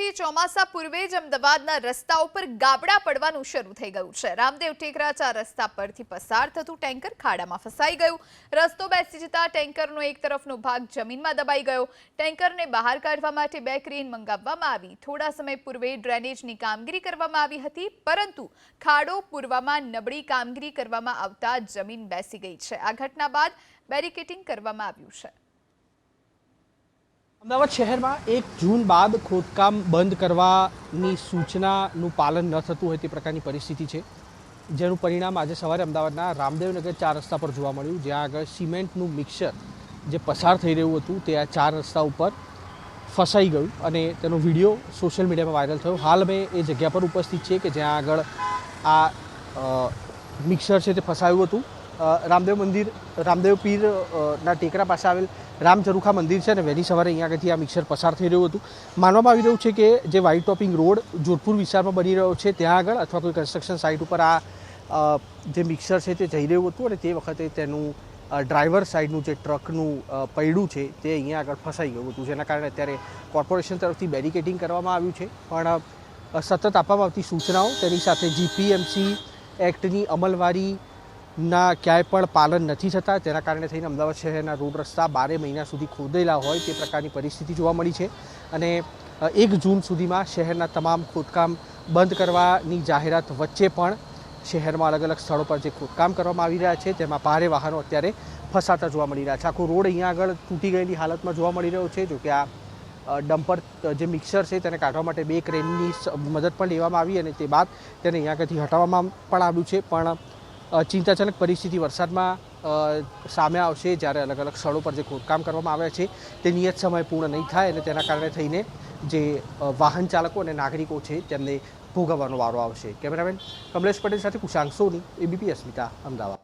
નવરાત્રી ચોમાસા પૂર્વે જ અમદાવાદના રસ્તા ઉપર ગાબડા પડવાનું શરૂ થઈ ગયું છે. રામદેવ ટેકરાચા રસ્તા પરથી પસાર થતું ટેન્કર ખાડામાં ફસાઈ ગયું. રસ્તો બેસી જતા ટેન્કરનો એક તરફનો ભાગ જમીનમાં દબાઈ ગયો. ટેન્કરને બહાર કાઢવા માટે બે ક્રેન મંગાવવામાં આવી. થોડા સમય પૂર્વે ડ્રેનેજની કામગીરી કરવામાં આવી હતી, પરંતુ ખાડો પૂરવામાં નબળી કામગીરી કરવામાં આવતા જમીન બેસી ગઈ છે. આ ઘટના બાદ બેરિકેટિંગ કરવામાં આવ્યું છે. અમદાવાદ શહેરમાં એક જૂન બાદ ખોદકામ બંધ કરવાની સૂચનાનું પાલન ન થતું હોય તે પ્રકારની પરિસ્થિતિ છે. જેનું પરિણામ આજે સવારે અમદાવાદના રામદેવનગર ચાર રસ્તા પર જોવા મળ્યું. જ્યાં આગળ સિમેન્ટનું મિક્સર જે પસાર થઈ રહ્યું હતું તે આ ચાર રસ્તા ઉપર ફસાઈ ગયું અને તેનો વીડિયો સોશિયલ મીડિયામાં વાયરલ થયો. હાલ અમે એ જગ્યા પર ઉપસ્થિત છીએ કે જ્યાં આગળ આ મિક્સર છે તે ફસાયું હતું. રામદેવ મંદિર, રામદેવ પીર ના ટેકરા પાસે આવેલ રામ ઝરૂખા મંદિર છે ને, વહેલી સવારે અહીંયા આગળથી આ મિક્સર પસાર થઈ રહ્યું હતું. માનવામાં આવી રહ્યું છે કે જે વ્હાઇટ ટોપિંગ રોડ જોધપુર વિસ્તારમાં બની રહ્યો છે, ત્યાં આગળ અથવા કોઈ કન્સ્ટ્રક્શન સાઇટ ઉપર આ જે મિક્સર છે તે જઈ રહ્યું હતું અને તે વખતે તેનું ડ્રાઈવર સાઈડનું જે ટ્રકનું પૈડું છે તે અહીંયા આગળ ફસાઈ ગયું હતું, જેના કારણે અત્યારે કોર્પોરેશન તરફથી બેરિકેટિંગ કરવામાં આવ્યું છે. પણ સતત આપવામાં આવતી સૂચનાઓ તેની સાથે જીપીએમસી એક્ટની અમલવારીના ક્યાંય પણ પાલન નથી થતા. તેના કારણે થઈને અમદાવાદ શહેરના રોડ રસ્તા બારે મહિના સુધી ખોદેલા હોય તે પ્રકારની પરિસ્થિતિ જોવા મળી છે. અને એક જૂન સુધીમાં શહેરના તમામ ખોદકામ બંધ કરવાની જાહેરાત વચ્ચે પણ શહેરમાં અલગ અલગ સ્થળો પર જે ખોદકામ કરવામાં આવી રહ્યા છે, તેમાં ભારે વાહનો અત્યારે ફસાતા જોવા મળી રહ્યા છે. આખો રોડ અહીંયા આગળ તૂટી ગયેલી હાલતમાં જોવા મળી રહ્યો છે, જો કે આ ડમ્પર જે મિક્સર છે તેને કાઢવા માટે બે ક્રેનની મદદ પણ લેવામાં આવી અને તે બાદ તેને અહીંયા આગળથી હટાવવામાં પણ આવ્યું છે. પણ ચિંતાજનક પરિસ્થિતિ વરસાદમાં સામે આવશે જ્યારે અલગ અલગ સ્થળો પર જે ખોદકામ કરવામાં આવ્યા છે, તે નિયત સમય પૂર્ણ નહીં થાય અને તેના કારણે થઈને જે વાહન ચાલકો અને નાગરિકો છે તેમને ભોગવવાનો વારો આવશે. કેમેરામેન કમલેશ પટેલ સાથે કુશાંક સોની, એબીપી અસ્મિતા, અમદાવાદ.